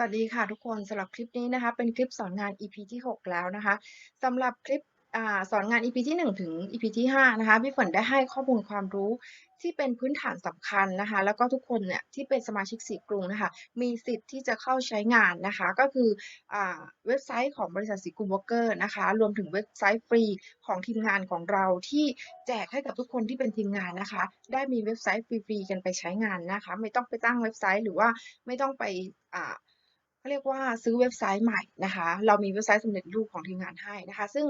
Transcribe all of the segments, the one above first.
สวัสดีค่ะทุกคนสำหรับคลิปนี้นะคะ เป็นคลิปสอนงาน EP ที่ 6 แล้วนะคะสำหรับคลิปอสอนงาน EP ที่ 1 ถึง EP ที่ 5 นะคะพี่ฝนได้ให้ข้อมูลความรู้ที่เป็นพื้นฐานสำคัญนะคะ แล้วก็ทุกคนเนี่ยที่เป็นสมาชิกสีกรุงนะคะ มีสิทธิ์ที่จะเข้าใช้งานนะคะ ก็คืออเว็บไซต์ของบริษัทสีกรุงวอลเกอร์นะคะ รวมถึงเว็บไซต์ฟรีของทีมงานของเราที่แจกให้กับทุกคนที่เป็นทีมงานนะคะ ได้มีเว็บไซต์ฟรีๆกันไปใช้งานนะคะ ไม่ต้องไปตั้งเว็บไซต์หรือว่าไม่ต้องไปอ่า เขาเรียกว่าซื้อเว็บไซต์ใหม่นะคะ เรามีเว็บไซต์สำเร็จรูปของทีมงานให้นะคะ ซึ่ง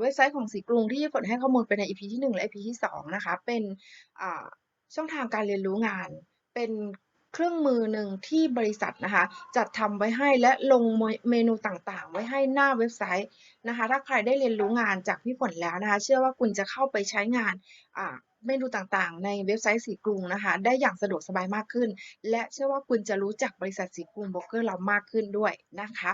เว็บไซต์ของสีกรุงที่ฝนให้ข้อมูลไปใน EP ที่ 1 และ EP ที่ 2 นะคะ เป็นช่องทางการเรียนรู้งาน เป็น เครื่องมือหนึ่งที่บริษัทนะคะ จัดทำไว้ให้และลงเมนูต่างๆ ไว้ให้หน้าเว็บไซต์นะคะ ถ้าใครได้เรียนรู้งานจากพี่ฝนแล้วนะคะ เชื่อว่าคุณจะเข้าไปใช้งานเมนูต่างๆ ในเว็บไซต์สีกรุงนะคะ ได้อย่างสะดวกสบายมากขึ้น และเชื่อว่าคุณจะรู้จักบริษัทสีกรุงโบรกเกอร์เรามากขึ้นด้วยนะคะ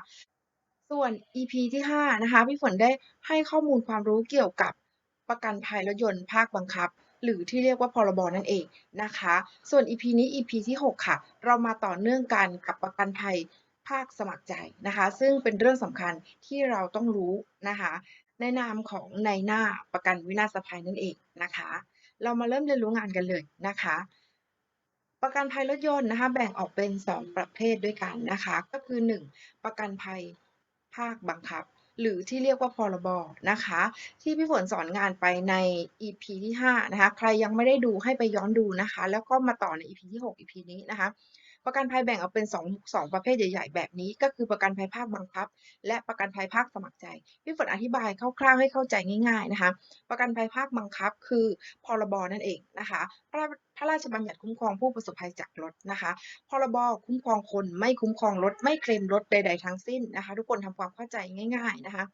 ส่วน EP ที่5นะคะพี่ฝนได้ให้ข้อมูลความรู้เกี่ยวกับประกันภัยรถยนต์ภาคบังคับ หรือที่เรียกว่าพรบนั่นเองนะคะ ส่วน EP นี้ EP ที่ 6 ค่ะ เรามาต่อเนื่องกันกับประกันภัยภาคสมัครใจนะคะ ซึ่งเป็นเรื่องสำคัญที่เราต้องรู้นะคะในนามของนายหน้าประกันวินาศภัยนั่นเองนะคะ เรามาเริ่มเรียนรู้งานกันเลยนะคะ ประกันภัยรถยนต์นะคะ แบ่งออกเป็น 2 ประเภทด้วยกันนะคะ ก็คือ 1 ประกันภัยภาคบังคับ หรือที่เรียกว่าพรบนะคะ ที่พี่ฝนสอนงานไปใน EP ที่5นะคะ ใครยังไม่ได้ดูให้ไปย้อนดูนะคะ แล้วก็มาต่อใน EP ที่ 6 EP นี้นะคะ ประกันภัยแบ่งออกเป็น2 2ประเภทใหญ่ๆ แบบนี้ ก็คือประกันภัยภาคบังคับ และประกันภัยภาคสมัครใจ พี่ฝนอธิบายคร่าวๆให้เข้าใจง่ายๆนะคะ ประกันภัยภาคบังคับ คือพรบนั่นเองนะคะ พระราพระราชบัญญัติคุ้มครองผู้ประสบภัยจากรถนะคะ พรบคุ้มครองคนไม่คุ้มครองรถไม่เคลมรถใด ๆ ทั้งสิ้นนะคะ ทุกคนทำความเข้าใจง่าย ๆนะคะ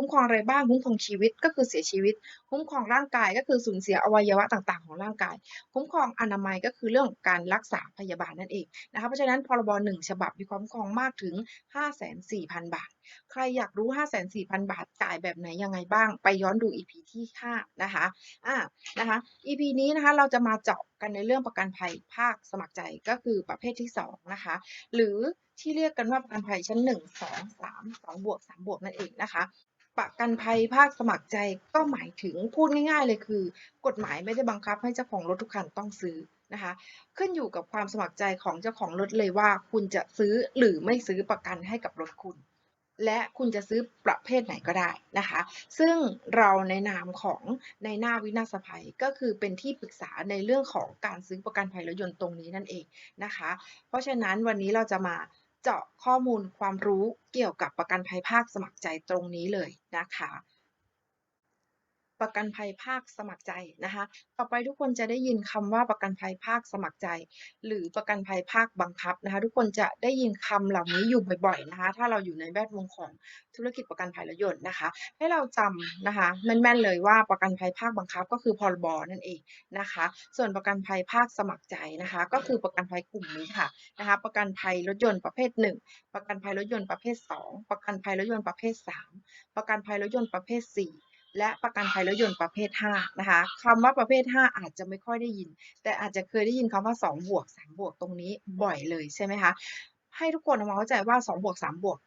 คุ้มครองอะไรบ้างคุ้มครองชีวิตก็คือเสียชีวิต คุ้มครองร่างกายก็คือสูญเสียอวัยวะต่างๆ ของร่างกาย คุ้มครองอนามัยก็คือเรื่องการรักษาพยาบาลนั่นเองนะคะเพราะฉะนั้นพรบ1ฉบับมีความคุ้มครองมากถึง 540,000บาท ใครอยากรู้ 540,000 บาทจ่ายแบบไหนยังไงบ้าง ไปย้อนดู EP ที่ 5 นะคะอ่านะคะ EP นี้นะคะเราจะมาเจาะกันในเรื่องประกันภัยภาคสมัครใจก็คือประเภทที่ 2 นะคะ หรือที่เรียกกันว่าประกันภัยชั้น 1 2 3 2บวก3บวกนั่นเองนะคะ ประกันภัยภาคสมัครใจก็หมายถึงพูดง่าย ๆ เลยคือ กฎหมายไม่ได้บังคับให้เจ้าของรถทุกคันต้องซื้อนะคะ ขึ้นอยู่กับความสมัครใจของเจ้าของรถเลยว่า คุณจะซื้อหรือไม่ซื้อประกันให้กับรถคุณ และคุณจะซื้อประเภทไหนก็ได้นะคะ ซึ่งเราในนามของในหน้าวินาศภัยก็คือเป็นที่ปรึกษาในเรื่องของการซื้อประกันภัยรถยนต์ตรงนี้นั่นเองนะคะ เพราะฉะนั้นวันนี้เราจะมา เจาะข้อมูลความรู้เกี่ยวกับประกันภัยภาคสมัครใจตรงนี้เลยนะคะ ประกันภัยภาคสมัครใจนะคะ ต่อไปทุกคนจะได้ยินคำว่าประกันภัยภาคสมัครใจ หรือประกันภัยภาคบังคับนะคะ ทุกคนจะได้ยินคำเหล่านี้อยู่บ่อยๆนะคะ ถ้าเราอยู่ในแวดวงของธุรกิจประกันภัยรถยนต์นะคะ ให้เราจำนะคะแม่นๆเลยว่าประกันภัยภาคบังคับ ก็คือพรบนั่นเองนะคะ ส่วนประกันภัยภาคสมัครใจนะคะ ก็คือประกันภัยกลุ่มนี้ค่ะนะคะ ประกันภัยรถยนต์ประเภท 1 ประกันภัยรถยนต์ประเภท 2 ประกันภัยรถยนต์ประเภท 3 ประกันภัยรถยนต์ประเภท 4 และประกันภัยรถยนต์ประเภท 5 นะคะคำว่าประเภท 5 อาจจะไม่ค่อยได้ยิน แต่อาจจะเคยได้ยินคำว่า 2 บวก 3 บวกตรงนี้บ่อยเลยใช่ไหมคะ ให้ทุกคนทำความเข้าใจว่า 2 บวก 3 บวก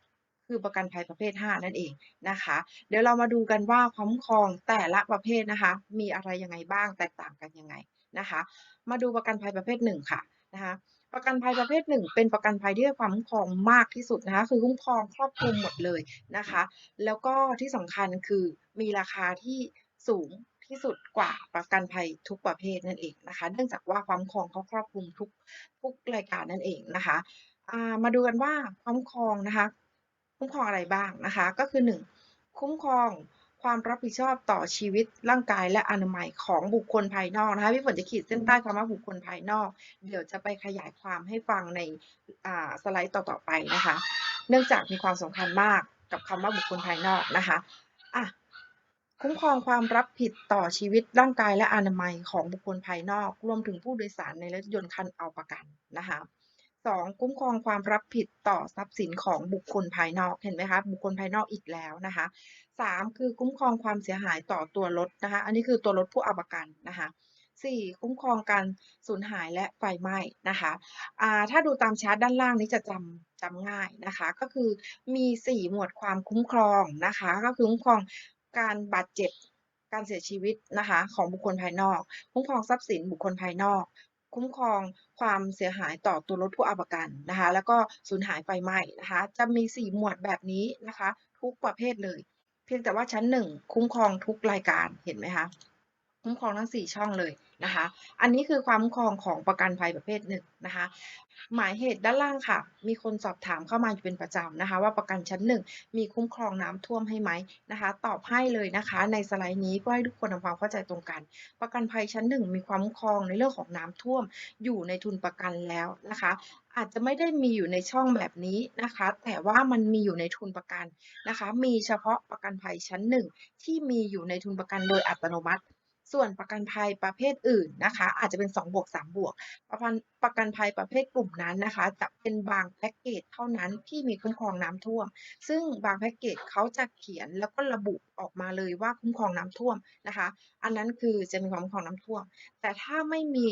คือประกันภัยประเภท 5 นั่นเองนะคะ เดี๋ยวเรามาดูกันว่าคุ้มครองแต่ละประเภทนะคะ มีอะไรยังไงบ้างแตกต่างกันยังไงนะคะ มาดูประกันภัยประเภท 1 ค่ะนะคะ ประกันภัยประเภท1เป็นประกันภัยที่ให้ความคุ้มครองมากที่สุดนะคะ คือคุ้มครองครอบคลุมหมดเลยนะคะ แล้วก็ที่สำคัญคือมีราคาที่สูงที่สุดกว่าประกันภัยทุกประเภทนั่นเองนะคะ เนื่องจากว่าความคุ้มครองเขาครอบคลุมทุกทุกรายการนั่นเองนะคะามาดูกันว่าคุ้มครองนะคะ คุ้มครองอะไรบ้างนะคะ ก็คือ 1 คุ้มครอง ความรับผิดชอบต่อชีวิตร่างกายและอนามัยของบุคคลภายนอกนะคะพี่ฝนจะขีดเส้นใต้คำว่าบุคคลภายนอก เดี๋ยวจะไปขยายความให้ฟังในสไลด์ต่อๆไปนะคะ เนื่องจากมีความสำคัญมากกับคำว่าบุคคลภายนอกนะคะอะคุ้มครองความรับผิดต่อชีวิตร่างกายและอนามัยของบุคคลภายนอก รวมถึงผู้โดยสารในรถยนต์คันเอาประกันนะคะ 2 คุ้มครองความรับผิดต่อทรัพย์สินของบุคคลภายนอกเห็นไหมคะบุคคลภายนอกอีกแล้วนะคะ 3 คือคุ้มครองความเสียหายต่อตัวรถนะคะ อันนี้คือตัวรถผู้เอาประกันนะคะ 4 คุ้มครองการสูญหายและไฟไหม้นะคะอ่าถ้าดูตามชาร์ตด้านล่างนี้จะจจำง่ายนะคะ ก็คือมี 4 หมวดความคุ้มครองนะคะ ก็คือคุ้มครองการบาดเจ็บการเสียชีวิตนะคะของบุคคลภายนอก คุ้มครองทรัพย์สินบุคคลภายนอก คุ้มครองความเสียหายต่อตัวรถผู้เอาประกันนะคะ แล้วก็สูญหายไฟไหม้นะคะ จะมี 4 หมวดแบบนี้นะคะ ทุกประเภทเลย เพียงแต่ว่าชั้น 1 คุ้มครองทุกรายการเห็นไหมคะ คุ้มครองทั้ง 4 ช่องเลยนะคะ อันนี้คือความคุ้มครองของประกันภัยประเภทหนึ่งนะคะ หมายเหตุด้านล่างค่ะ มีคนสอบถามเข้ามาอยู่เป็นประจำนะคะ ว่าประกันชั้น1มีคุ้มครองน้ำท่วมให้ไหมนะคะ ตอบให้เลยนะคะ ในสไลด์นี้เพื่อให้ทุกคนทำความเข้าใจตรงกัน ประกันภัยชั้น1มีความคุ้มครองในเรื่องของน้ำท่วม อยู่ในทุนประกันแล้วนะคะ อาจจะไม่ได้มีอยู่ในช่องแบบนี้นะคะ แต่ว่ามันมีอยู่ในทุนประกันนะคะ มีเฉพาะประกันภัยชั้น1ที่มีอยู่ในทุนประกันโดยอัตโนมัติ ส่วนประกันภัยประเภทอื่นนะคะ อาจจะเป็น2บวก3บวกประพันประกันภัยประเภทกลุ่มนั้นนะคะ จะเป็นบางแพ็กเกจเท่านั้นที่มีคุ้มครองน้ำท่วม ซึ่งบางแพ็กเกจเขาจะเขียนแล้วก็ระบุออกมาเลยว่าคุ้มครองน้ำท่วมนะคะ อันนั้นคือจะมีความคุ้มครองน้ำท่วม แต่ถ้าไม่มี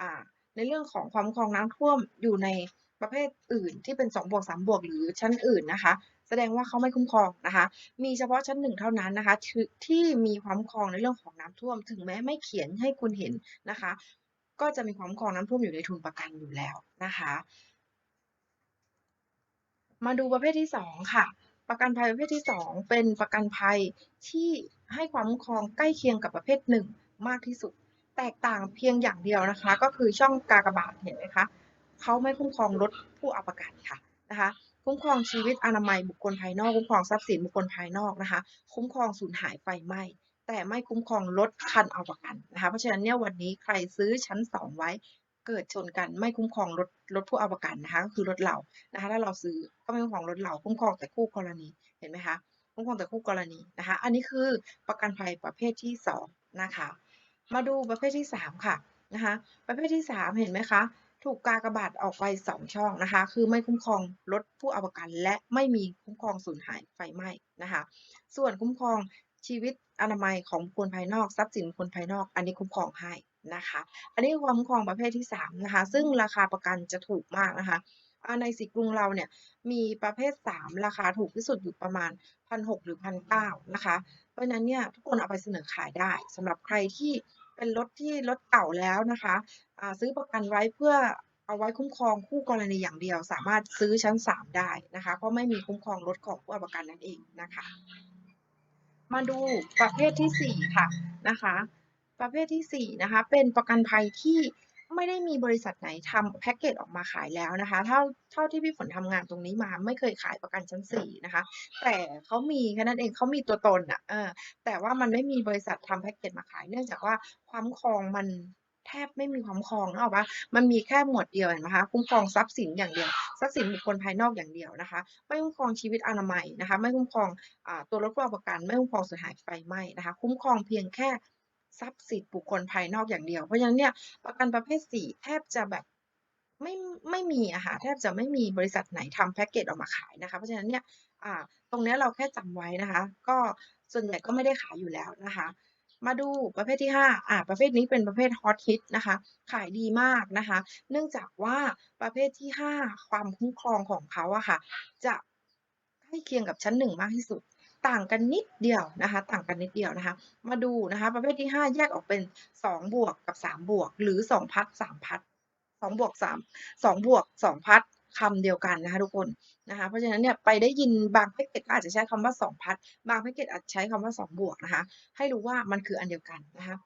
อ่าในเรื่องของความคุ้มครองน้ำท่วมอยู่ในประเภทอื่นที่เป็น2บวก3บวกหรือชั้นอื่นนะคะ แสดงว่าเขาไม่คุ้มครองนะคะ มีเฉพาะชั้น1เท่านั้นนะคะที่ที่มีความครองในเรื่องของน้ำท่วม ถึงแม้ไม่เขียนให้คุณเห็นนะคะ ก็จะมีความครองน้ำท่วมอยู่ในทุนประกันอยู่แล้วนะคะ มาดูประเภทที่ 2 ค่ะ ประกันภัยประเภทที่ 2 เป็นประกันภัยที่ให้ความคุ้มครองใกล้เคียงกับประเภท 1 มากที่สุด แตกต่างเพียงอย่างเดียวนะคะ ก็คือช่องกากบาทเห็นไหมคะเขาไม่คุ้มครองรถผู้เอาประกันค่ะนะคะ คุ้มครองชีวิตอนามัยบุคคลภายนอก คุ้มครองทรัพย์สินบุคคลภายนอกนะคะ คุ้มครองสูญหายไฟไหม้แต่ไม่คุ้มครองรถคันเอาประกันนะคะเพราะฉะนั้นเนี่ยวันนี้ใครซื้อชั้น 2 ไว้ เกิดชนกันไม่คุ้มครองรถรถผู้เอาประกันนะคะก็คือรถเรานะคะถ้าเราซื้อก็ไม่คุ้มครองรถเราคุ้มครองแต่คู่กรณีเห็นไหมคะคุ้มครองแต่คู่กรณีนะคะ อันนี้คือประกันภัยประเภทที่2นะคะมาดูประเภทที่ 3 ค่ะนะคะประเภทที่ 3 เห็นไหมคะ ถูกกากบาทออกไป 2 ช่องนะคะ คือไม่คุ้มครองรถผู้เอาประกัน และไม่มีคุ้มครองสูญหายไฟไหม้นะคะ ส่วนคุ้มครองชีวิตอนามัยของบุคคลภายนอกทรัพย์สินบุคคลภายนอก อันนี้คุ้มครองให้นะคะ อันนี้คือความคุ้มครองประเภทที่3นะคะ ซึ่งราคาประกันจะถูกมากนะคะในสีกรุงเราเนี่ยมีประเภท 3 ราคาถูกที่สุดอยู่ประมาณ 1,600 หรือ 1,900 นะคะ เพราะนั้นเนี่ยทุกคนเอาไปเสนอขายได้สำหรับใครที่ เป็นรถที่รถเก่าแล้วนะคะอ่าซื้อประกันไว้เพื่อเอาไว้คุ้มครองคู่กรณีอย่างเดียว สามารถซื้อชั้น 3 ได้นะคะ เพราะไม่มีคุ้มครองรถของผู้เอาประกันนั่นเองนะคะ มาดูประเภทที่ 4 ค่ะนะคะ ประเภทที่4นะคะเป็นประกันภัยที่ ไม่ได้มีบริษัทไหนทำแพ็กเกจออกมาขายแล้วนะคะ เท่าเท่าที่พี่ฝนทำงานตรงนี้มาไม่เคยขายประกันชั้น4นะคะ แต่เขามีแค่นั้นเองเขามีตัวตนอะเออแต่ว่ามันไม่มีบริษัททำแพ็กเกจมาขาย เนื่องจากว่าความครองมันแทบไม่มีความครองนึกออกปล่ามันมีแค่หมวดเดียวเห็นไหมคะ คุ้มครองทรัพย์สินอย่างเดียวทรัพย์สินบุคคลภายนอกอย่างเดียวนะคะ ไม่คุ้มครองชีวิตอนามัยนะคะ ไม่คุ้มครองอตัวรถอาประกัน ไม่คุ้มครองสูญหายไฟไหม้นะคะ คุ้มครองเพียงแค่ ทรัพย์สินบุคคลภายนอกอย่างเดียว เพราะฉะนั้นเนี่ยประกันประเภท 4 แทบจะแบบไม่ไม่มีอะค่ะแทบจะไม่มีบริษัทไหนทำแพ็กเกจออกมาขายนะคะ เพราะฉะนั้นเนี่ยอ่าตรงเนี้ยเราแค่จำไว้นะคะ ก็ส่วนใหญ่ก็ไม่ได้ขายอยู่แล้วนะคะ มาดูประเภทที่ 5 อ่า ประเภทนี้เป็นประเภทฮอตฮิตนะคะ ขายดีมากนะคะ เนื่องจากว่าประเภทที่ 5 ความคุ้มครองของเขาอะค่ะ จะใกล้เคียงกับชั้น 1 มากที่สุด ต่างกันนิดเดียวนะคะ ต่างกันนิดเดียวนะคะ มาดูนะคะประเภทที่ 5 แยกออกเป็น 2 บวกกับ 3 บวก หรือ 2 พัด3พัด2บวก3 2บวก2พัดคำเดียวกันนะคะทุกคนนะคะ เพราะฉะนั้นเนี่ยไปได้ยินบางแพ็กเกจก็อาจจะใช้คำว่า 2 พัดบางแพ็กเกจอาจใช้คำว่า 2 บวกนะคะ ให้รู้ว่ามันคืออันเดียวกันนะคะ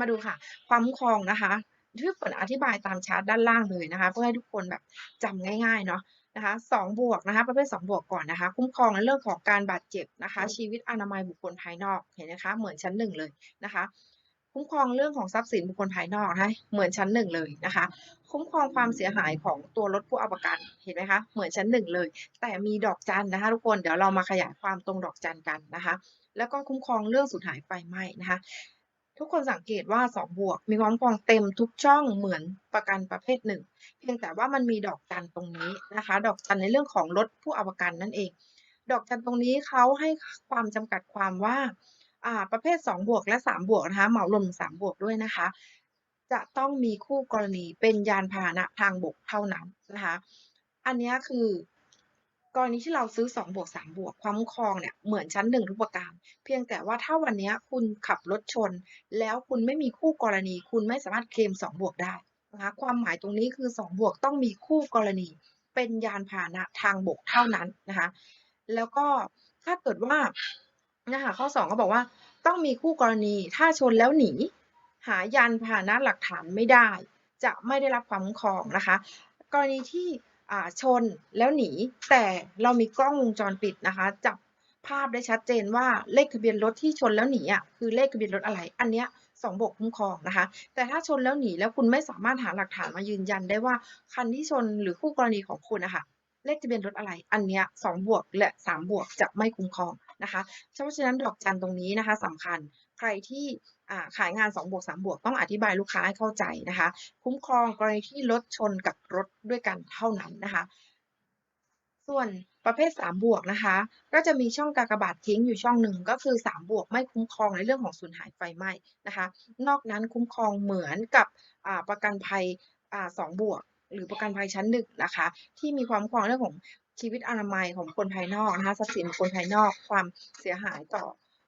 มาดูค่ะ ความคุ้มครองนะคะที่ฝนอธิบายตามชาร์ตด้านล่างเลยนะคะ เพื่อให้ทุกคนแบบจำง่ายๆเนาะ นะคะ2บวกนะคะประเภท2บวกก่อนนะคะ คุ้มครองในเรื่องของการบาดเจ็บนะคะ ชีวิตอนามัยบุคคลภายนอกเห็นไหมคะเหมือนชั้น1เลยนะคะ คุ้มครองเรื่องของทรัพย์สินบุคคลภายนอกนะคะเหมือนชั้น1เลยนะคะ คุ้มครองความเสียหายของตัวรถผู้เอาประกันเห็นไหมคะเหมือนชั้น1เลย แต่มีดอกจันนะคะ ทุกคนเดี๋ยวเรามาขยายความตรงดอกจันกันนะคะ แล้วก็คุ้มครองเรื่องสูญหายไฟไหม้นะคะ ทุกคนสังเกตว่า 2 บวก มีความคุ้มครองเต็มทุกช่องเหมือนประกันประเภท1เพียงแต่ว่ามันมีดอกจันตรงนี้นะคะ ดอกจันในเรื่องของรถผู้เอาประกันนั่นเอง ดอกจันตรงนี้เขาให้ความจำกัดความว่าประเภท 2 บวกและ 3 บวกนะคะเหมารวม3บวกด้วยนะคะ จะต้องมีคู่กรณีเป็นยานพาหนะทางบกเท่านั้นนะคะ อันนี้คือ กรณีที่เราซื้อ2บวก3บวกความคุ้มครองเนี่ยเหมือนชั้น1ทุกประการ เพียงแต่ว่าถ้าวันนี้คุณขับรถชน แล้วคุณไม่มีคู่กรณี คุณไม่สามารถเคลม2บวกได้นะคะความหมายตรงนี้คือ2บวกต้องมีคู่กรณี เป็นยานพาหนะทางบกเท่านั้นนะคะแล้วก็ถ้าเกิดว่าเนี่ยค่ะข้อ 2 ก็บอกว่าต้องมีคู่กรณีถ้าชนแล้วหนี หายานพาหนะหลักฐานไม่ได้ จะไม่ได้รับความคุ้มครองนะคะ กรณีที่ ชนแล้วหนี แต่เรามีกล้องวงจรปิดนะคะจับภาพได้ชัดเจนว่าเลขทะเบียนรถที่ชนแล้วหนีอะคือเลขทะเบียนรถอะไร อันเนี้ย2บวกคุ้มครองนะคะ แต่ถ้าชนแล้วหนีแล้วคุณไม่สามารถหาหลักฐานมายืนยันได้ว่าคันที่ชนหรือคู่กรณีของคุณอะคะเลขทะเบียนรถอะไร อันเนี้ย2บวกและ3บวกจะไม่คุ้มครองนะคะ เพราะฉะนั้นดอกจันตรงนี้นะคะสำคัญ ใครที่ขายงาน2บวก3บวกต้องอธิบายลูกค้าให้เข้าใจนะคะ คุ้มครองกรณีที่รถชนกับรถด้วยกันเท่านั้นนะคะ ส่วนประเภท3บวกนะคะ ก็จะมีช่องกากบาททิ้งอยู่ช่องหนึ่งก็คือ3บวกไม่คุ้มครองในเรื่องของสูญหายไฟไหม้นะคะ นอกนั้นคุ้มครองเหมือนกับประกันภัยสอ่า2บวก หรือประกันภัยชั้น1นะคะ ที่มีความคุ้มครองเรื่องของชีวิตอนามัยของคคลภายนอกนะคะทรัพย์สินบุคคลภายนอกความเสียหายต่อ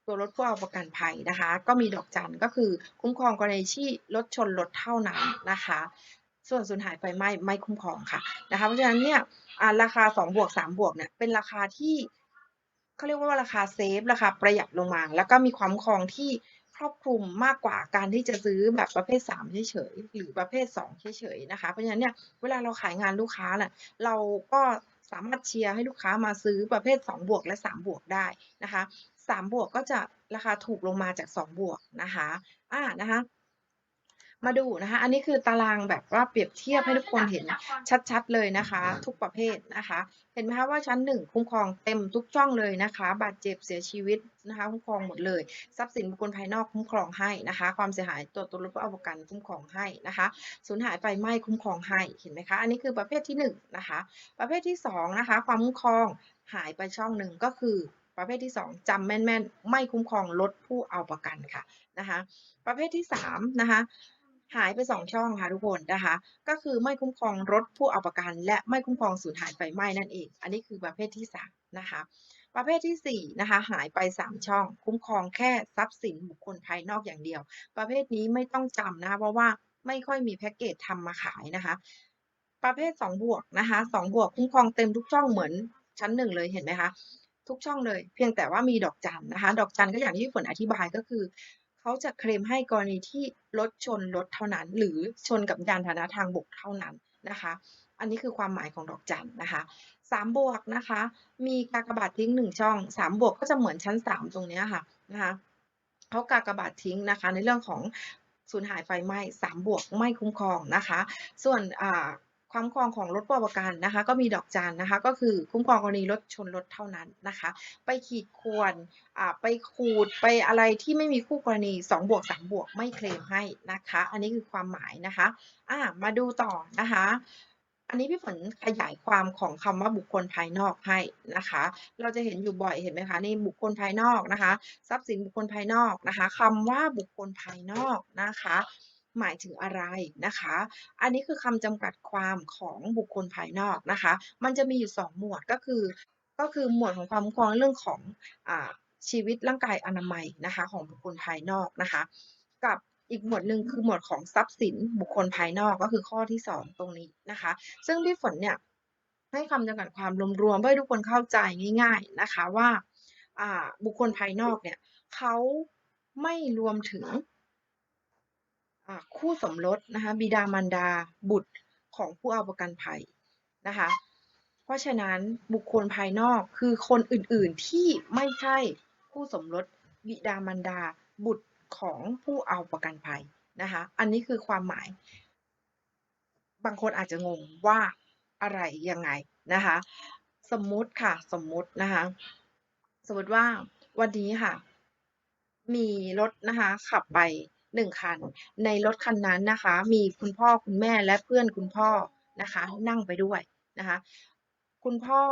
ตัวรถผู้เอาประกันภัยนะคะ ก็มีดอกจันก็คือคุ้มครองกรณีที่รถชนรถเท่านั้นนะคะ ส่วนสูญหายไฟไหม้ไม่คุ้มครองค่ะนะคะเพราะฉะนั้นเนี่ยอ่าราคา2บวก3บวกเนี่ยเป็นราคาที่เขาเรียกว่าราคาเซฟราคาประหยัดลงมา แล้วก็มีความคุ้มครองที่ครอบคลุมมากกว่าการที่จะซื้อแบบประเภท 3 เฉยๆ หรือประเภท 2 เฉยๆ นะคะ เพราะฉะนั้นเนี่ยเวลาเราขายงานลูกค้าน่ะเราก็สามารถเชียร์ให้ลูกค้ามาซื้อประเภท 2 บวกและ 3 บวกได้นะคะ 3บวกก็จะราคาถูกลงมาจาก 2 บวกนะคะอ่านะคะ มาดูนะคะ อันนี้คือตารางแบบว่าเปรียบเทียบให้ทุกคนเห็นชัดๆเลยนะคะ ทุกประเภทนะคะ เห็นไหมคะว่าชั้น 1 คุ้มครองเต็มทุกช่องเลยนะคะ บาดเจ็บเสียชีวิตนะคะ คุ้มครองหมดเลย ทรัพย์สินบุคคลภายนอกคุ้มครองให้นะคะ ความเสียหายต่อตัวรถผู้เอาประกันคุ้มครองให้นะคะสูญหายไฟไหม้คุ้มครองให้เห็นไหมคะอันนี้คือประเภทที่1นะคะประเภทที่2นะคะความคุ้มครองหายไปช่องหนึ่งก็คือ ประเภทที่ 2จำแม่นๆ ไม่คุ้มครองรถผู้เอาประกันค่ะนะคะประเภทที่3นะคะหายไป 2 ช่องค่ะทุกคนนะคะ ก็คือไม่คุ้มครองรถผู้เอาประกัน และไม่คุ้มครองสูญหายไฟไหม้นั่นเอง อันนี้คือประเภทที่3นะคะประเภทที่4นะคะหายไป 3 ช่อง คุ้มครองแค่ทรัพย์สินบุคคลภายนอกอย่างเดียว ประเภทนี้ไม่ต้องจำนะคะเพราะว่าไม่ค่อยมีแพ็กเกจทำมาขายนะคะ ประเภท 2 บวกนะคะ2บวกคุ้มครองเต็มทุกช่องเหมือนชั้น1เลยเห็นไหมคะ ทุกช่องเลย เพียงแต่ว่ามีดอกจันนะคะ ดอกจันก็อย่างที่ฝนอธิบายก็คือ เขาจะเคลมให้กรณีที่รถชนรถเท่านั้น หรือชนกับยานพาหนะทางบกเท่านั้นนะคะ อันนี้คือความหมายของดอกจันนะคะ3บวกนะคะ มีกากบาททิ้ง 1 ช่อง 3 บวกก็จะเหมือนชั้น 3 ตรงนี้ค่ะนะคะเขากากบาททิ้งนะคะ ในเรื่องของสูญหายไฟไหม้3บวกไม่คุ้มครองนะคะ ส่วนอ่า ความครองของรถประกันนะคะ ก็มีดอกจันนะคะ ก็คือคุ้มครองกรณีรถชนรถเท่านั้นนะคะ ไปขีดข่วนอ่าไปขูดไปอะไรที่ไม่มีคู่กรณี2บวก3บวกไม่เคลมให้นะคะ อันนี้คือความหมายนะคะอามาดูต่อนะคะ อันนี้พี่ฝนขยายความของคำว่าบุคคลภายนอกให้นะคะ เราจะเห็นอยู่บ่อยเห็นไหมคะนี่บุคคลภายนอกนะคะ ทรัพย์สินบุคคลภายนอกนะคะคำว่าบุคคลภายนอกนะคะ หมายถึงอะไรนะคะ อันนี้คือคำจำกัดความของบุคคลภายนอกนะคะ มันจะมีอยู่ 2 หมวดก็คือก็คือหมวดของความคุ้มครองเรื่องของอชีวิตร่างกายอนามัยนะคะของบุคคลภายนอกนะคะ กับอีกหมวดหนึ่งคือหมวดของทรัพย์สินบุคคลภายนอกก็คือข้อที่ 2 ตรงนี้นะคะ ซึ่งพี่ฝนเนี่ยให้คำจำกัดความรวมๆเพื่อให้ทุกคนเข้าใจง่าย ๆนะคะว่าบุคคลภายนอกเนี่ยเขาไม่รวมถึง คู่สมรสนะคะ บิดามารดาบุตรของผู้เอาประกันภัยนะคะ เพราะฉะนั้นบุคคลภายนอกคือคนอื่นๆที่ไม่ใช่คู่สมรสบิดามารดาบุตรของผู้เอาประกันภัยนะคะ อันนี้คือความหมาย บางคนอาจจะงงว่าอะไรยังไงนะคะ สมมุติค่ะสมมุตินะคะ สมมติว่าวันนี้ค่ะ มีรถนะคะขับไป 1คัน ในรถคันนั้นนะคะ มีคุณพ่อคุณแม่และเพื่อนคุณพ่อนะคะ นั่งไปด้วยนะคะ คุณพ่อ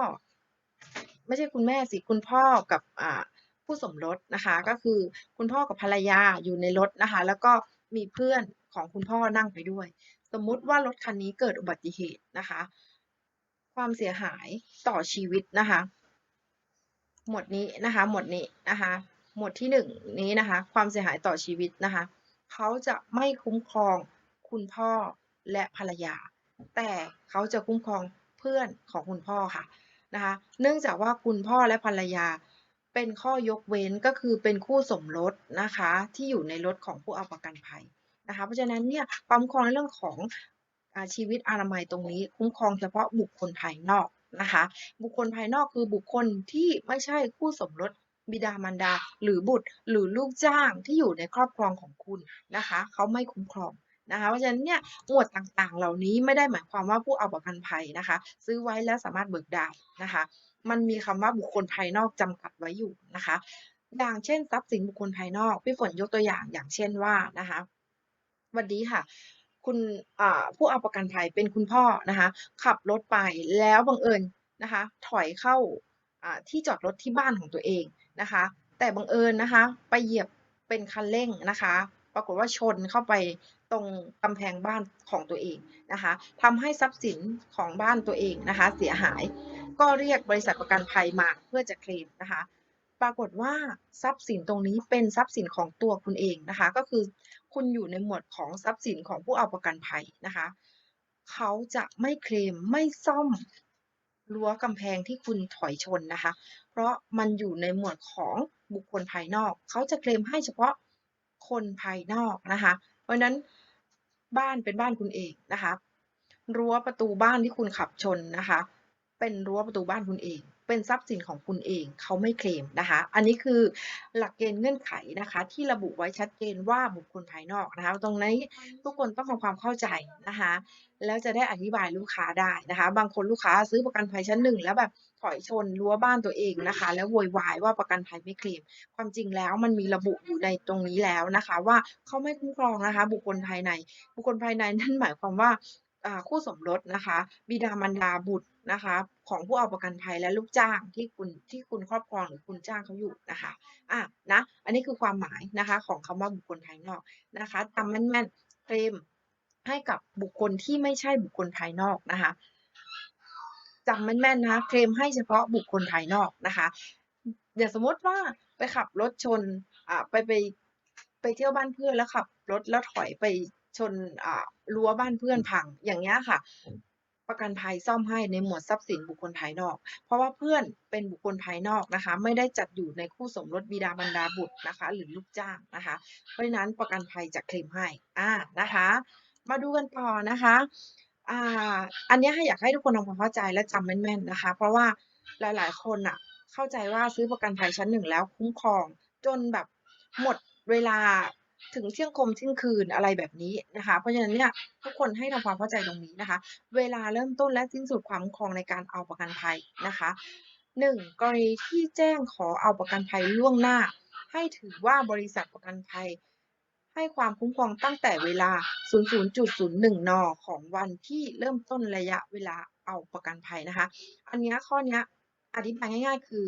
ไม่ใช่คุณแม่สิคุณพ่อกับอ่าคู่สมรสนะคะ ก็คือคุณพ่อกับภรรยาอยู่ในรถนะคะ แล้วก็มีเพื่อนของคุณพ่อนั่งไปด้วย สมมุติว่ารถคันนี้เกิดอุบัติเหตุนะคะคความเสียหายต่อชีวิตนะคะ หมวดนี้นะคะ หมวดนี้นะคะ หมวดที่หนึ่งนี้นะคะ ความเสียหายต่อชีวิตนะคะ เขาจะไม่คุ้มครองคุณพ่อและภรรยา แต่เขาจะคุ้มครองเพื่อนของคุณพ่อค่ะนะคะเนื่องจากว่าคุณพ่อและภรรยาเป็นข้อยกเว้นก็คือเป็นคู่สมรสนะคะที่อยู่ในรถของผู้เอาประกันภัยนะคะเพราะฉะนั้นเนี่ยความครองในเรื่องของอาชีวิตอนามัยตรงนี้ คุ้มครองเฉพาะบุคคลภายนอกนะคะบุคคลภายนอกคือบุคคลที่ไม่ใช่คู่สมรส บิดามารดา หรือบุตร หรือลูกจ้างที่อยู่ในครอบครองของคุณนะคะ เขาไม่คุ้มครองนะคะ เพราะฉะนั้นเนี่ยหมวดต่างๆ เหล่านี้ไม่ได้หมายความว่าผู้เอาประกันภัยนะคะ ซื้อไว้แล้วสามารถเบิกได้นะคะ มันมีคำว่าบุคคลภายนอกจำกัดไว้อยู่นะคะ อย่างเช่นทรัพย์สินบุคคลภายนอกพี่ฝนยกตัวอย่างอย่างเช่นว่านะคะวันนี้ค่ะคุณผู้เอาประกันภัยเป็นคุณพ่อนะคะ ขับรถไปแล้วบังเอิญนะคะ ถอยเข้า ที่จอดรถที่บ้านของตัวเองนะคะ แต่บังเอิญนะคะ ไปเหยียบเป็นคันเร่งนะคะ ปรากฏว่าชนเข้าไปตรงกำแพงบ้านของตัวเองนะคะทำให้ทรัพย์สินของบ้านตัวเองนะคะ เสียหาย ก็เรียกบริษัทประกันภัยมาเพื่อจะเคลมนะคะ ปรากฏว่าทรัพย์สินตรงนี้เป็นทรัพย์สินของตัวคุณเองนะคะ ก็คือคุณอยู่ในหมวดของทรัพย์สินของผู้เอาประกันภัยนะคะ เขาจะไม่เคลมไม่ซ่อม รั้วกำแพงที่คุณถอยชนนะคะ เพราะมันอยู่ในหมวดของบุคคลภายนอก เขาจะเคลมให้เฉพาะคนภายนอกนะคะ เพราะนั้นบ้านเป็นบ้านคุณเองนะคะ รั้วประตูบ้านที่คุณขับชนนะคะ เป็นรั้วประตูบ้านคุณเอง เป็นทรัพย์สินของคุณเองเขาไม่เคลมนะคะ อันนี้คือหลักเกณฑ์เงื่อนไขนะคะ ที่ระบุไว้ชัดเจนว่าบุคคลภายนอกนะคะ ตรงนี้ทุกคนต้องทำความเข้าใจนะคะ แล้วจะได้อธิบายลูกค้าได้นะคะ บางคนลูกค้าซื้อประกันภัยชั้นหนึ่งแล้วแบบถอยชนรั้วบ้านตัวเองนะคะ แล้วโวยวายว่าประกันภัยไม่เคลมความจริงแล้วมันมีระบุอยู่ในตรงนี้แล้วนะคะ ว่าเขาไม่คุ้มครองนะคะ บุคคลภายใน บุคคลภายในนั่นหมายความว่าอ่าคู่สมรสนะคะ บิดามารดาบุตรนะคะ ของผู้เอาประกันภัยและลูกจ้างที่คุณที่คุณครอบครองหรือคุณจ้างเขาอยู่นะคะอะนะอันนี้คือความหมายนะคะของคำว่าบุคคลภายนอกนะคะจำแม่นๆเคลมให้กับบุคคลที่ไม่ใช่บุคคลภายนอกนะคะจำแม่นๆนะเคลมให้เฉพาะบุคคลภายนอกนะคะอย่าสมมติว่าไปขับรถชนอ่าไปไปไปเที่ยวบ้านเพื่อนแล้วขับรถแล้วถอยไปชนอ่ารั้วบ้านเพื่อนพังอย่างเงี้ยค่ะ ประกันภัยซ่อมให้ในหมวดทรัพย์สินบุคคลภายนอก เพราะว่าเพื่อนเป็นบุคคลภายนอกนะคะ ไม่ได้จัดอยู่ในคู่สมรสบิดามารดาบุตรนะคะ หรือลูกจ้างนะคะ เพราะฉะนั้นประกันภัยจะเคลมให้อ่านะคะ มาดูกันต่อนะคะอ่าอันนี้ให้อยากให้ทุกคนทำความเข้าใจและจำแม่นๆนะคะ เพราะว่าหลายๆ คนอะเข้าใจว่าซื้อประกันภัยชั้นหนึ่งแล้วคุ้มครองจนแบบหมดเวลา ถึงเที่ยงคมเที่ยงคืนอะไรแบบนี้นะคะ เพราะฉะนั้นเนี่ยทุกคนให้ทำความเข้าใจตรงนี้นะคะ เวลาเริ่มต้นและสิ้นสุดความคุ้มครองในการเอาประกันภัยนะคะหนึ่งกรณีที่แจ้งขอเอาประกันภัยล่วงหน้า ให้ถือว่าบริษัทประกันภัย ให้ความคุ้มครองตั้งแต่เวลา 00.01 น ของวันที่เริ่มต้นระยะเวลาเอาประกันภัยนะคะ อันนี้ข้อนี้อธิบายง่าย ๆ คือ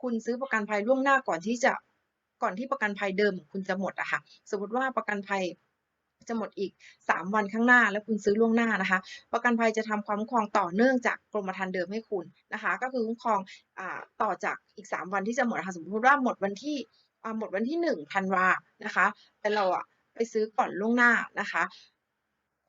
คุณซื้อประกันภัยล่วงหน้าก่อนที่จะ ก่อนที่ประกันภัยเดิมของคุณจะหมดอะค่ะ สมมติว่าประกันภัยจะหมดอีก 3 วันข้างหน้า แล้วคุณซื้อล่วงหน้านะคะ ประกันภัยจะทำความคุ้มครองต่อเนื่องจากกรมธรรม์เดิมให้คุณนะคะ ก็คือคุ้มครองอต่อจากอีก 3 วันที่จะหมดะค่ะ สมมติว่าหมดวันที่หมดวันที่1ธันวานะคะ แต่เราอะไปซื้อก่อนล่วงหน้านะคะ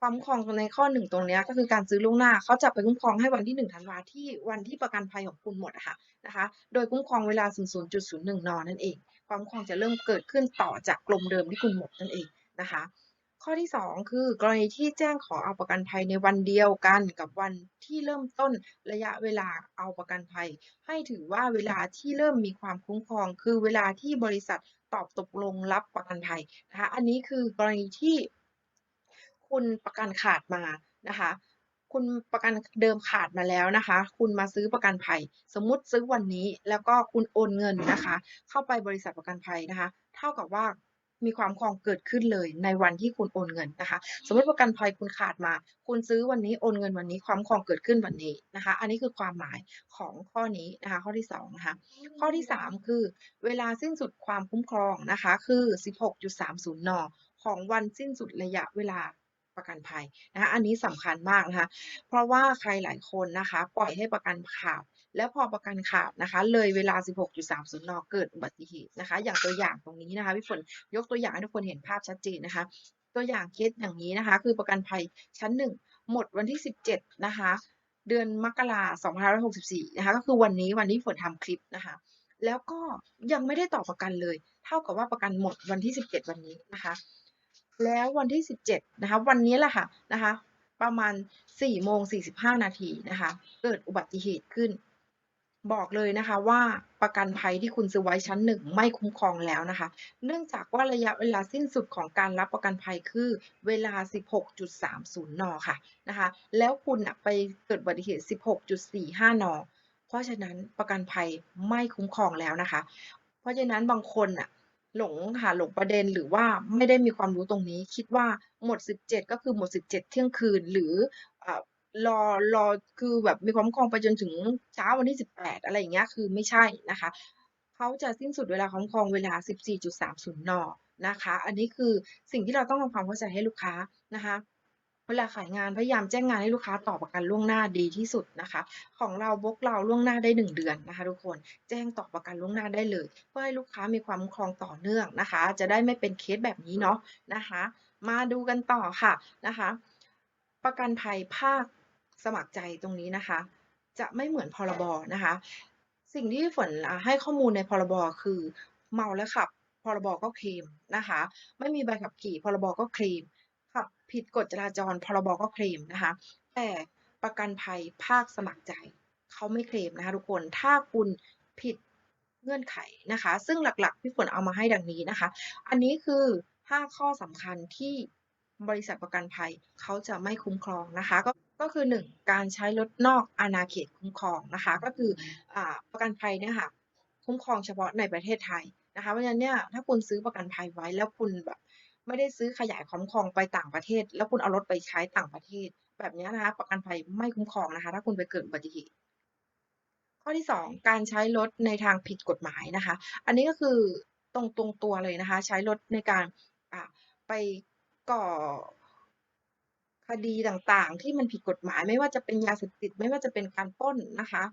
ความคุ้มครองในข้อ1ตรงนี้ก็คือการซื้อล่วงหน้าเขาจะไปคุ้มครองให้วันที่ 1 ธันวาที่วันที่ประกันภัยของคุณหมดอะค่ะนะคะ โดยคุ้มครองเวลา 00.01 น นั่นเอง ความครองจะเริ่มเกิดขึ้นต่อจากกรมเดิมที่คุณหมดนั่นเองนะคะ ข้อที่ 2 คือกรณีที่แจ้งขอเอาประกันภัยในวันเดียวกันกับวันที่เริ่มต้นระยะเวลาเอาประกันภัย ให้ถือว่าเวลาที่เริ่มมีความคุ้มครอง คือเวลาที่บริษัทตอบตกลงรับประกันภัยนะคะ อันนี้คือกรณีที่ คุณประกันขาดมานะคะ คุณประกันเดิมขาดมาแล้วนะคะ คุณมาซื้อประกันภัย สมมุติซื้อวันนี้แล้วก็คุณโอนเงินนะคะ เข้าไปบริษัทประกันภัยนะคะ เท่ากับว่ามีความคุ้มครองเกิดขึ้นเลยในวันที่คุณโอนเงินนะคะ สมมติประกันภัยคุณขาดมา คุณซื้อวันนี้โอนเงินวันนี้ความคุ้มครองเกิดขึ้นวันนี้นะคะ อันนี้คือความหมายของข้อนี้นะคะ ข้อที่2นะคะข้อที่ 3 คือ เวลาสิ้นสุดความคุ้มครองนะคะ คือ 16.30 น ของวันสิ้นสุดระยะเวลา ประกันภัยนะคะอันนี้สำคัญมากนะคะ เพราะว่าใครหลายคนนะคะ ปล่อยให้ประกันขาดแล้วพอประกันขาดนะคะ เลยเวลา 16.30 น เกิดอุบัติเหตุนะคะ อย่างตัวอย่างตรงนี้นะคะพี่ฝนยกตัวอย่างให้ทุกคนเห็นภาพชัดเจนนะคะ ตัวอย่างเคสอย่างนี้นะคะ คือประกันภัยชั้น 1 หมดวันที่ 17 นะคะ เดือนมกราคม2564 นะคะ ก็คือวันนี้วันที่ฝนทำคลิปนะคะแล้วก็ยังไม่ได้ต่อประกันเลย เท่ากับว่าประกันหมดวันที่ 17 วันนี้นะคะ แล้ววันที่ 17 นะคะ วันนี้แหละค่ะนะคะ ประมาณ4โมง45 นาทีนะคะ เกิดอุบัติเหตุขึ้น บอกเลยนะคะว่าประกันภัยที่คุณซื้อไว้ชั้น1ไม่คุ้มครองแล้วนะคะ เนื่องจากว่าระยะเวลาสิ้นสุดของการรับประกันภัยคือเวลา 16.30 น ค่ะนะคะ แล้วคุณนะไปเกิดอุบัติเหตุ 16.45 น เพราะฉะนั้นประกันภัยไม่คุ้มครองแล้วนะคะ เพราะฉะนั้นบางคนน่ะ หลงค่ะหลงประเด็นหรือว่าไม่ได้มีความรู้ตรงนี้ คิดว่าหมด 17 ก็คือหมด 17 เที่ยงคืนหรือรอรอคือแบบมีความคองไปจนถึงเช้าวันที่ 18 อะไรอย่างเงี้ยคือไม่ใช่นะคะเขาจะสิ้นสุดเวลาของคองเวลา 14.30 นนะคะ อันนี้คือสิ่งที่เราต้องทำความเข้าใจให้ลูกค้านะคะ เวลาขายงานพยายามแจ้งงานให้ลูกค้าต่อประกันล่วงหน้าดีที่สุดนะคะ ของเราบล็อกเราล่วงหน้าได้ 1 เดือนนะคะทุกคนแจ้งต่อประกันล่วงหน้าได้เลย เพื่อให้ลูกค้ามีความคุ้มครองต่อเนื่องนะคะ จะได้ไม่เป็นเคสแบบนี้เนาะนะคะ มาดูกันต่อค่ะนะคะ ประกันภัยภาคสมัครใจตรงนี้นะคะ จะไม่เหมือนพรบนะคะ สิ่งที่ฝนให้ข้อมูลในพรบคือเมาแล้วขับพรบก็เคลมนะคะ ไม่มีใบขับขี่พรบก็เคลม ผิดกฎจราจรพรบก็เคลมนะคะ แต่ประกันภัยภาคสมัครใจเขาไม่เคลมนะคะทุกคนถ้าคุณผิดเงื่อนไขนะคะ ซึ่งหลักๆ พี่ฝนเอามาให้ดังนี้นะคะ อันนี้คือ 5 ข้อสำคัญที่บริษัทประกันภัยเขาจะไม่คุ้มครองนะคะ ก็ก็คือ 1 การใช้รถนอกอาณาเขตคุ้มครองนะคะ ก็คืออประกันภัยเนี่ยค่ะคุ้มครองเฉพาะในประเทศไทยนะคะเพราะฉะนั้นเนี่ยถ้าคุณซื้อประกันภัยไว้แล้วคุณแบบ ไม่ได้ซื้อขยายคุ้มครองไปต่างประเทศ แล้วคุณเอารถไปใช้ต่างประเทศ แบบนี้นะคะ ประกันภัยไม่คุ้มครองนะคะ ถ้าคุณไปเกิดอุบัติเหตุข้อที่ 2 การใช้รถในทางผิดกฎหมายนะคะ อันนี้ก็คือตรงตรงตัวเลยนะคะ ใช้รถในการไปก่อคดีต่างๆ ที่มันผิดกฎหมาย ไม่ว่าจะเป็นยาเสพติดไม่ว่าจะเป็นการป้นนะคะ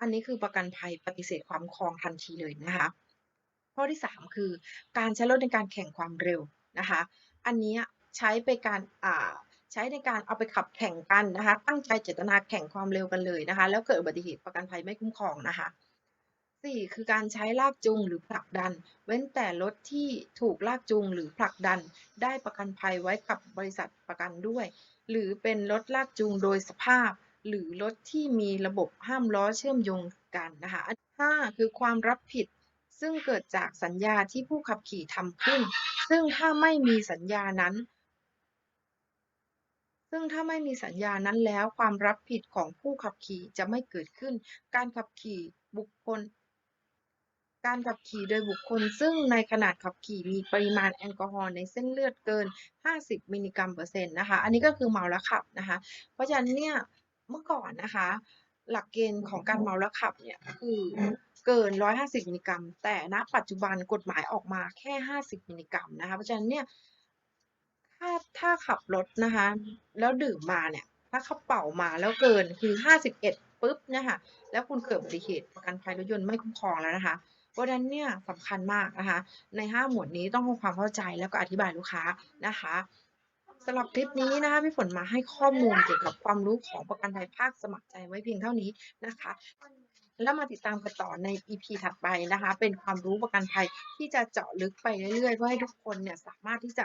อันนี้คือประกันภัยปฏิเสธความคุ้มครองทันทีเลยนะคะ ข้อที่ 3 คือการใช้รถในการแข่งความเร็วนะคะ อันนี้ใช้ไปการอ่าใช้ในการเอาไปขับแข่งกันนะคะ ตั้งใจเจตนาแข่งความเร็วกันเลยนะคะ แล้วเกิดอุบัติเหตุประกันภัยไม่คุ้มครองนะคะ 4 คือการใช้ลากจูงหรือผลักดัน เว้นแต่รถที่ถูกลากจูงหรือผลักดัน ได้ประกันภัยไว้กับบริษัทประกันด้วย หรือเป็นรถลากจูงโดยสภาพ หรือรถที่มีระบบห้ามล้อเชื่อมโยงกันนะคะ 5 คือความรับผิด ซึ่งเกิดจากสัญญาที่ผู้ขับขี่ทำขึ้น ซึ่งถ้าไม่มีสัญญานั้น ซึ่งถ้าไม่มีสัญญานั้นแล้วความรับผิดของผู้ขับขี่จะไม่เกิดขึ้น การขับขี่บุคคล การขับขี่โดยบุคคล ซึ่งในขณะขับขี่มีปริมาณแอลกอฮอล์ในเส้นเลือดเกิน 50 มิลลิกรัมเปอร์เซ็นต์นะคะ อันนี้ก็คือเมาแล้วขับนะคะ เพราะฉะนั้นเนี่ยเมื่อก่อนนะคะ หลักเกณฑ์ของการเมาแล้วขับเนี่ยคือเกิน 150 มิลลิกรัม แต่ณปัจจุบันกฎหมายออกมาแค่ 50 มิลลิกรัมนะคะ เพราะฉะนั้นเนี่ยถ้าถ้าขับรถนะคะ แล้วดื่มมาเนี่ย ถ้าเขาเป่ามาแล้วเกินคือ 51ปุ๊บเนี่ยค่ะ แล้วคุณเกิดอุบัติเหตุประกันภัยรถยนต์ไม่คุ้มครองแล้วนะคะเพราะฉะนั้นเนี่ยสำคัญมากนะคะ ใน 5 หมวดนี้ต้องทำความเข้าใจแล้วก็อธิบายลูกค้านะคะ สำหรับคลิปนี้นะคะพี่ฝนมาให้ข้อมูลเกี่ยวกับความรู้ของประกันภัยภาคสมัครใจไว้เพียงเท่านี้นะคะ แล้วมาติดตามกันต่อใน EP ถัดไปนะคะ เป็นความรู้ประกันภัยที่จะเจาะลึกไปเรื่อยๆเพื่อให้ทุกคนเนี่ยสามารถที่จะ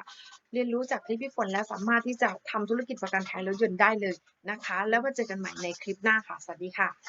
เรียนรู้จากคลิปพี่ฝนและสามารถที่จะทำธุรกิจประกันภัยรถยนต์ได้เลยนะคะ แล้วมาเจอกันใหม่ในคลิปหน้าค่ะสวัสดีค่ะ